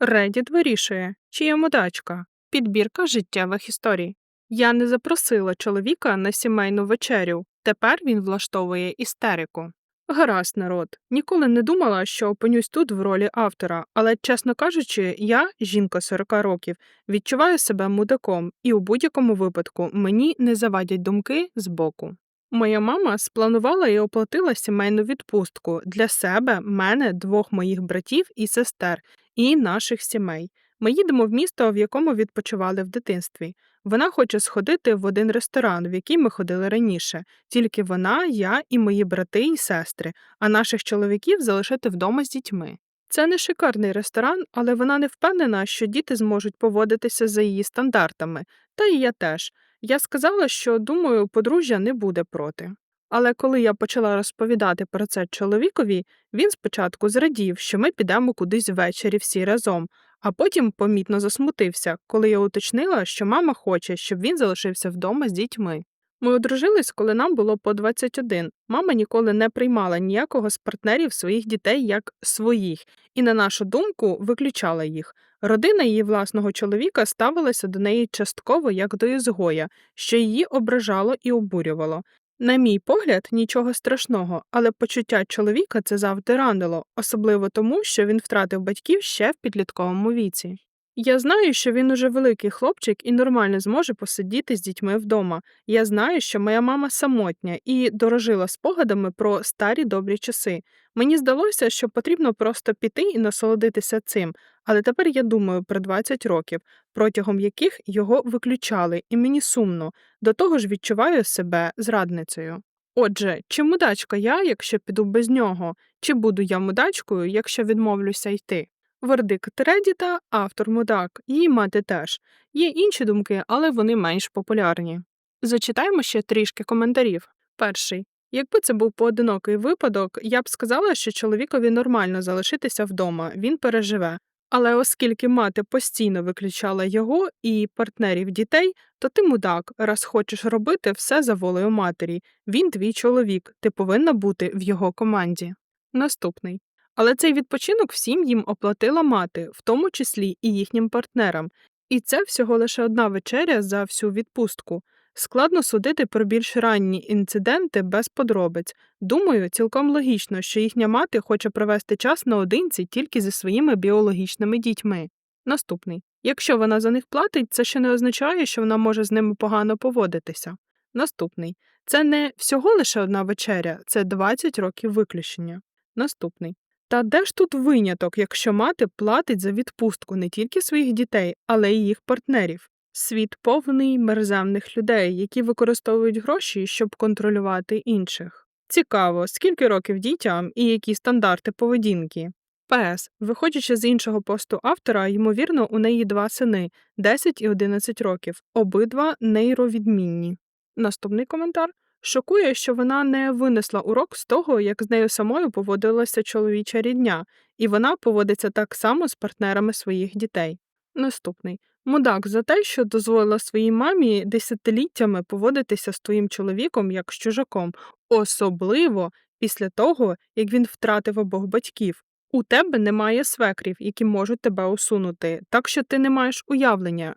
Reddit вирішує, чи я мудачка. Підбірка життєвих історій. Я не запросила чоловіка на сімейну вечерю. Тепер він влаштовує істерику. Гаразд, народ. Ніколи не думала, що опинюсь тут в ролі автора, але, чесно кажучи, я, жінка 40 років, відчуваю себе мудаком, і у будь-якому випадку мені не завадять думки з боку. Моя мама спланувала і оплатила сімейну відпустку для себе, мене, двох моїх братів і сестер, і наших сімей. Ми їдемо в місто, в якому відпочивали в дитинстві. Вона хоче сходити в один ресторан, в який ми ходили раніше, тільки вона, я і мої брати і сестри, а наших чоловіків залишити вдома з дітьми. Це не шикарний ресторан, але вона не впевнена, що діти зможуть поводитися за її стандартами, та і я теж. Я сказала, що думаю, подружжя не буде проти. Але коли я почала розповідати про це чоловікові, він спочатку зрадів, що ми підемо кудись ввечері всі разом, а потім помітно засмутився, коли я уточнила, що мама хоче, щоб він залишився вдома з дітьми. Ми одружились, коли нам було по 21. Мама ніколи не приймала ніякого з партнерів своїх дітей як своїх, і, на нашу думку, виключала їх. Родина її власного чоловіка ставилася до неї частково як до ізгоя, що її ображало і обурювало. На мій погляд, нічого страшного, але почуття чоловіка це завжди ранило, особливо тому, що він втратив батьків ще в підлітковому віці. Я знаю, що він уже великий хлопчик і нормально зможе посидіти з дітьми вдома. Я знаю, що моя мама самотня і дорожила спогадами про старі добрі часи. Мені здалося, що потрібно просто піти і насолодитися цим, але тепер я думаю про 20 років, протягом яких його виключали, і мені сумно, до того ж відчуваю себе зрадницею. Отже, чи мудачка я, якщо піду без нього, чи буду я мудачкою, якщо відмовлюся йти? Вердикт Реддіта – автор мудак, її мати теж. Є інші думки, але вони менш популярні. Зачитаємо ще трішки коментарів. Перший. Якби це був поодинокий випадок, я б сказала, що чоловікові нормально залишитися вдома, він переживе. Але оскільки мати постійно виключала його і партнерів дітей, то ти мудак, раз хочеш робити все за волею матері. Він твій чоловік, ти повинна бути в його команді. Наступний. Але цей відпочинок всім їм оплатила мати, в тому числі і їхнім партнерам, і це всього лише одна вечеря за всю відпустку. Складно судити про більш ранні інциденти без подробиць. Думаю, цілком логічно, що їхня мати хоче провести час наодинці тільки зі своїми біологічними дітьми. Наступний якщо вона за них платить, це ще не означає, що вона може з ними погано поводитися. Наступний це не всього лише одна вечеря, це 20 років виключення. Наступний та де ж тут виняток, якщо мати платить за відпустку не тільки своїх дітей, але й їх партнерів? Світ повний мерземних людей, які використовують гроші, щоб контролювати інших. Цікаво, скільки років дітям і які стандарти поведінки. ПС, виходячи з іншого посту автора, ймовірно, у неї два сини 10 і 11 років, обидва нейровідмінні. Наступний коментар Шокує, що вона не винесла урок з того, як з нею самою поводилася чоловіча рідня, і вона поводиться так само з партнерами своїх дітей. Наступний мудак за те, що дозволила своїй мамі десятиліттями поводитися з твоїм чоловіком як з чужаком, особливо після того, як він втратив обох батьків. У тебе немає свекрів, які можуть тебе усунути, так що ти не маєш уявлення,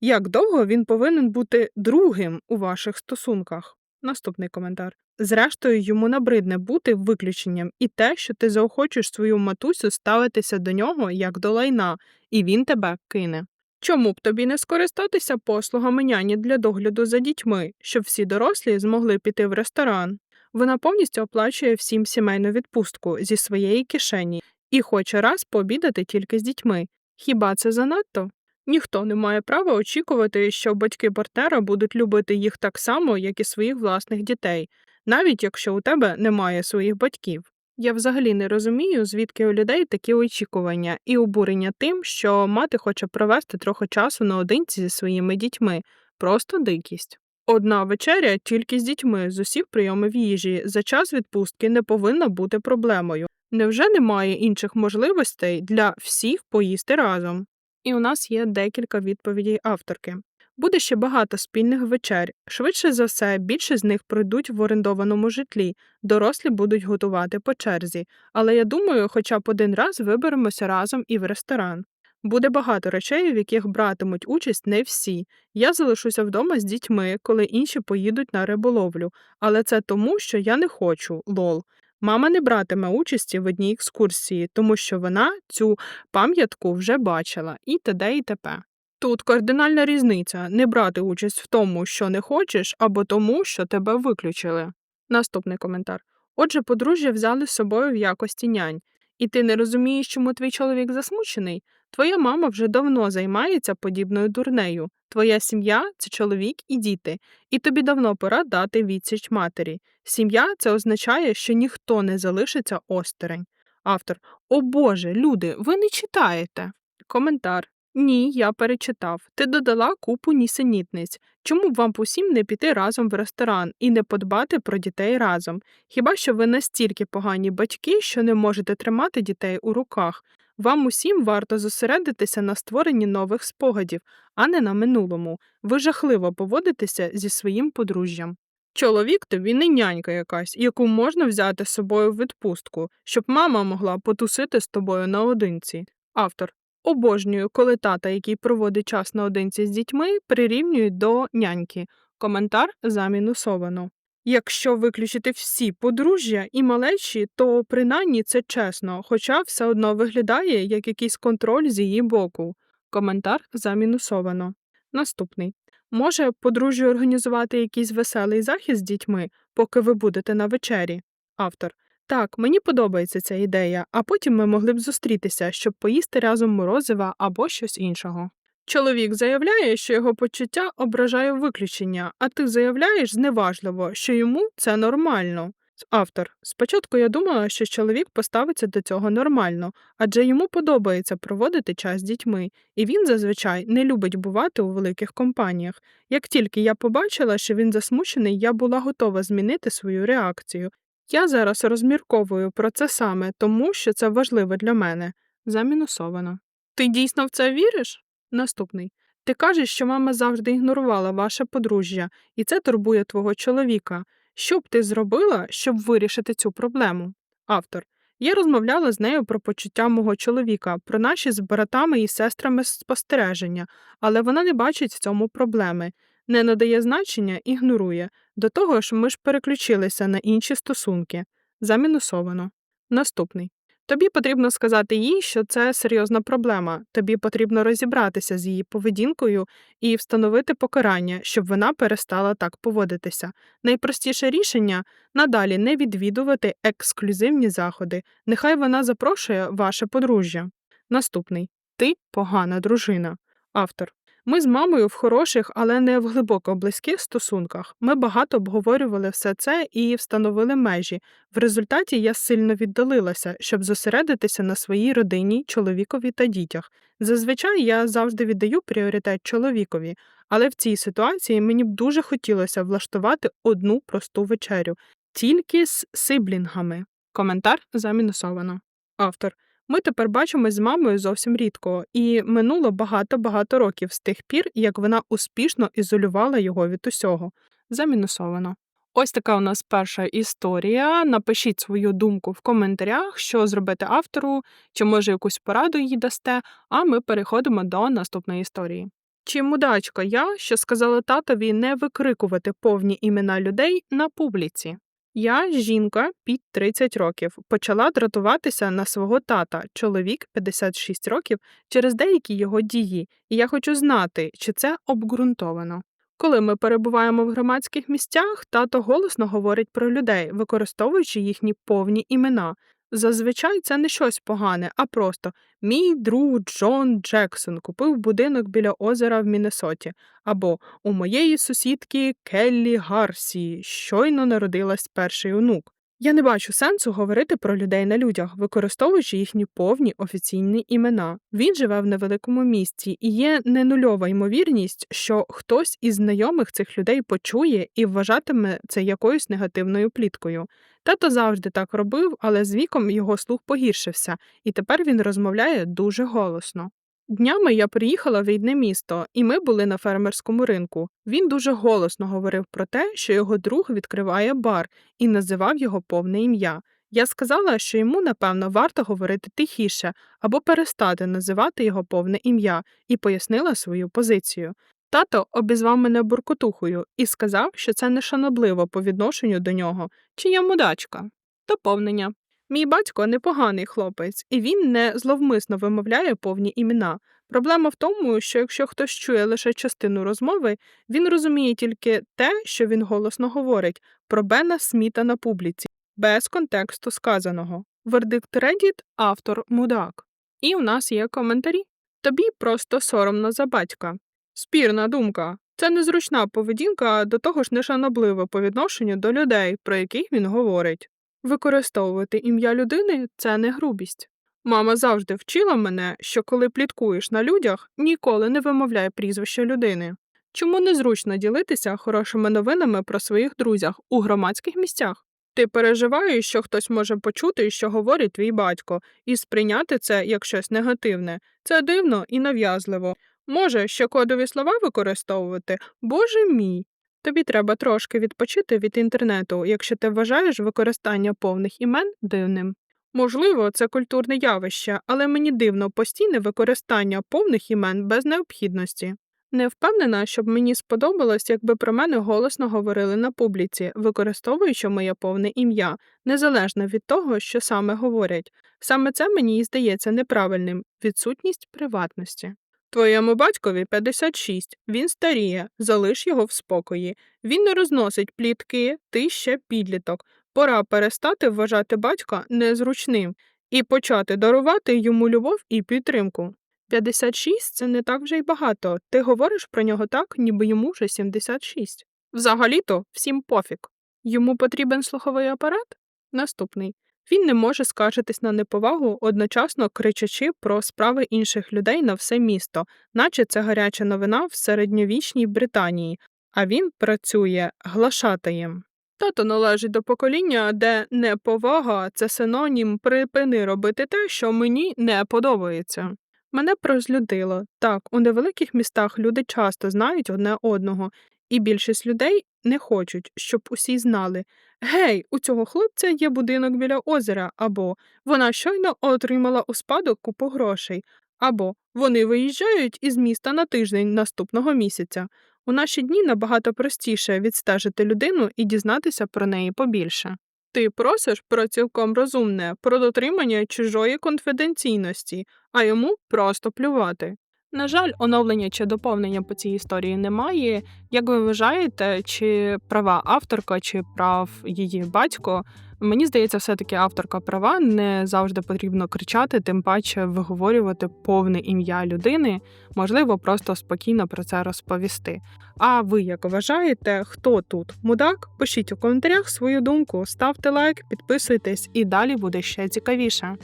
як довго він повинен бути другим у ваших стосунках. Наступний коментар. Зрештою, йому набридне бути виключенням і те, що ти заохочуєш свою матусю ставитися до нього як до лайна, і він тебе кине. Чому б тобі не скористатися послугами няні для догляду за дітьми, щоб всі дорослі змогли піти в ресторан? Вона повністю оплачує всім сімейну відпустку зі своєї кишені і хоче раз пообідати тільки з дітьми. Хіба це занадто? Ніхто не має права очікувати, що батьки партнера будуть любити їх так само, як і своїх власних дітей, навіть якщо у тебе немає своїх батьків. Я взагалі не розумію, звідки у людей такі очікування і обурення тим, що мати хоче провести трохи часу наодинці зі своїми дітьми, просто дикість. Одна вечеря тільки з дітьми з усіх прийомів їжі за час відпустки не повинна бути проблемою. Невже немає інших можливостей для всіх поїсти разом? І у нас є декілька відповідей авторки. Буде ще багато спільних вечер. Швидше за все, більше з них пройдуть в орендованому житлі, дорослі будуть готувати по черзі, але я думаю, хоча б один раз виберемося разом і в ресторан. Буде багато речей, в яких братимуть участь не всі. Я залишуся вдома з дітьми, коли інші поїдуть на риболовлю, але це тому, що я не хочу, лол. Мама не братиме участі в одній екскурсії, тому що вона цю пам'ятку вже бачила, і т.д. і т.п. Тут кардинальна різниця не брати участь в тому, що не хочеш, або тому, що тебе виключили. Наступний коментар. Отже, подружжя взяли з собою в якості нянь, і ти не розумієш, чому твій чоловік засмучений? Твоя мама вже давно займається подібною дурнею. Твоя сім'я це чоловік і діти, і тобі давно пора дати відсіч матері. Сім'я це означає, що ніхто не залишиться осторонь. Автор О Боже, люди, ви не читаєте. Коментар. Ні, я перечитав. Ти додала купу нісенітниць. Чому б вам усім не піти разом в ресторан і не подбати про дітей разом? Хіба що ви настільки погані батьки, що не можете тримати дітей у руках? Вам усім варто зосередитися на створенні нових спогадів, а не на минулому. Ви жахливо поводитеся зі своїм подружжям. Чоловік тобі не нянька якась, яку можна взяти з собою в відпустку, щоб мама могла потусити з тобою наодинці. Автор обожнюю, коли тата, який проводить час наодинці з дітьми, прирівнюють до няньки. Коментар замінусовано. Якщо виключити всі подружжя і малечі, то принаймні це чесно, хоча все одно виглядає як якийсь контроль з її боку. Коментар замінусовано. Наступний. Може, подружжю організувати якийсь веселий захід з дітьми, поки ви будете на вечері? Автор. Так, мені подобається ця ідея, а потім ми могли б зустрітися, щоб поїсти разом морозива або щось іншого. Чоловік заявляє, що його почуття ображає виключення, а ти заявляєш зневажливо, що йому це нормально. Автор. Спочатку я думала, що чоловік поставиться до цього нормально, адже йому подобається проводити час з дітьми, і він зазвичай не любить бувати у великих компаніях. Як тільки я побачила, що він засмучений, я була готова змінити свою реакцію. Я зараз розмірковую про це саме, тому що це важливо для мене. Замінусовано. Ти дійсно в це віриш? Наступний. Ти кажеш, що мама завжди ігнорувала ваше подружжя, і це турбує твого чоловіка. Що б ти зробила, щоб вирішити цю проблему? Автор. Я розмовляла з нею про почуття мого чоловіка, про наші з братами і сестрами спостереження, але вона не бачить в цьому проблеми, не надає значення, ігнорує. До того ж, ми ж переключилися на інші стосунки. Замінусовано. Наступний. Тобі потрібно сказати їй, що це серйозна проблема. Тобі потрібно розібратися з її поведінкою і встановити покарання, щоб вона перестала так поводитися. Найпростіше рішення надалі не відвідувати ексклюзивні заходи. Нехай вона запрошує ваше подружжя. Наступний ти погана дружина. Автор. Ми з мамою в хороших, але не в глибоко близьких стосунках. Ми багато обговорювали все це і встановили межі. В результаті я сильно віддалилася, щоб зосередитися на своїй родині, чоловікові та дітях. Зазвичай я завжди віддаю пріоритет чоловікові, але в цій ситуації мені б дуже хотілося влаштувати одну просту вечерю, тільки з сиблінгами. Коментар замінусовано. Автор. Ми тепер бачимось з мамою зовсім рідко, і минуло багато-багато років з тих пір, як вона успішно ізолювала його від усього. Замінусовано. Ось така у нас перша історія. Напишіть свою думку в коментарях, що зробити автору, чи може якусь пораду їй дасте, а ми переходимо до наступної історії. Чи мудачка я, що сказала татові не викрикувати повні імена людей на публіці? Я, жінка під 30 років, почала дратуватися на свого тата, чоловік 56 років, через деякі його дії, і я хочу знати, чи це обґрунтовано. Коли ми перебуваємо в громадських місцях, тато голосно говорить про людей, використовуючи їхні повні імена. Зазвичай це не щось погане, а просто мій друг Джон Джексон купив будинок біля озера в Міннесоті, або у моєї сусідки Келлі Гарсі щойно народилась перший онук. Я не бачу сенсу говорити про людей на людях, використовуючи їхні повні офіційні імена. Він живе в невеликому місті, і є не нульова ймовірність, що хтось із знайомих цих людей почує і вважатиме це якоюсь негативною пліткою. Тато завжди так робив, але з віком його слух погіршився, і тепер він розмовляє дуже голосно. Днями я приїхала в рідне місто, і ми були на фермерському ринку. Він дуже голосно говорив про те, що його друг відкриває бар і називав його повне ім'я. Я сказала, що йому, напевно, варто говорити тихіше або перестати називати його повне ім'я, і пояснила свою позицію. Тато обізвав мене буркотухою і сказав, що це нешанобливо по відношенню до нього, чи я мудачка. Доповнення. Мій батько непоганий хлопець, і він не зловмисно вимовляє повні імена. Проблема в тому, що якщо хтось чує лише частину розмови, він розуміє тільки те, що він голосно говорить про Бена Сміта на публіці, без контексту сказаного. Вердикт Reddit – автор мудак. І у нас є коментарі. Тобі просто соромно за батька. Спірна думка. Це незручна поведінка, до того ж нешаноблива по відношенню до людей, про яких він говорить. Використовувати ім'я людини це не грубість. Мама завжди вчила мене, що коли пліткуєш на людях, ніколи не вимовляй прізвище людини. Чому незручно ділитися хорошими новинами про своїх друзях у громадських місцях? Ти переживаєш, що хтось може почути, що говорить твій батько, і сприйняти це як щось негативне. Це дивно і нав'язливо. Може, ще кодові слова використовувати? Боже мій. Тобі треба трошки відпочити від інтернету, якщо ти вважаєш використання повних імен дивним. Можливо, це культурне явище, але мені дивно постійне використання повних імен без необхідності. Не впевнена, щоб мені сподобалось, якби про мене голосно говорили на публіці, використовуючи моє повне ім'я, незалежно від того, що саме говорять. Саме це мені і здається неправильним відсутність приватності. Твоєму батькові 56, він старіє, залиш його в спокої. Він не розносить плітки, ти ще підліток. Пора перестати вважати батька незручним і почати дарувати йому любов і підтримку. 56 – це не так вже й багато. Ти говориш про нього так, ніби йому вже 76. Взагалі-то всім пофіг. Йому потрібен слуховий апарат? Наступний. Він не може скаржитись на неповагу, одночасно кричачи про справи інших людей на все місто, наче це гаряча новина в середньовічній Британії, а він працює глашатаєм. Тато належить до покоління, де неповага це синонім припини робити те, що мені не подобається. Мене прозлюдило. Так, у невеликих містах люди часто знають одне одного, і більшість людей не хочуть, щоб усі знали Гей, у цього хлопця є будинок біля озера, або вона щойно отримала у спадок купу грошей, або вони виїжджають із міста на тиждень наступного місяця. У наші дні набагато простіше відстежити людину і дізнатися про неї побільше. Ти просиш про цілком розумне, про дотримання чужої конфіденційності, а йому просто плювати. На жаль, оновлення чи доповнення по цій історії немає. Як ви вважаєте, чи права авторка, чи прав її батько? Мені здається, все-таки авторка права не завжди потрібно кричати, тим паче виговорювати повне ім'я людини, можливо, просто спокійно про це розповісти. А ви як вважаєте, хто тут мудак? Пишіть у коментарях свою думку, ставте лайк, підписуйтесь і далі буде ще цікавіше.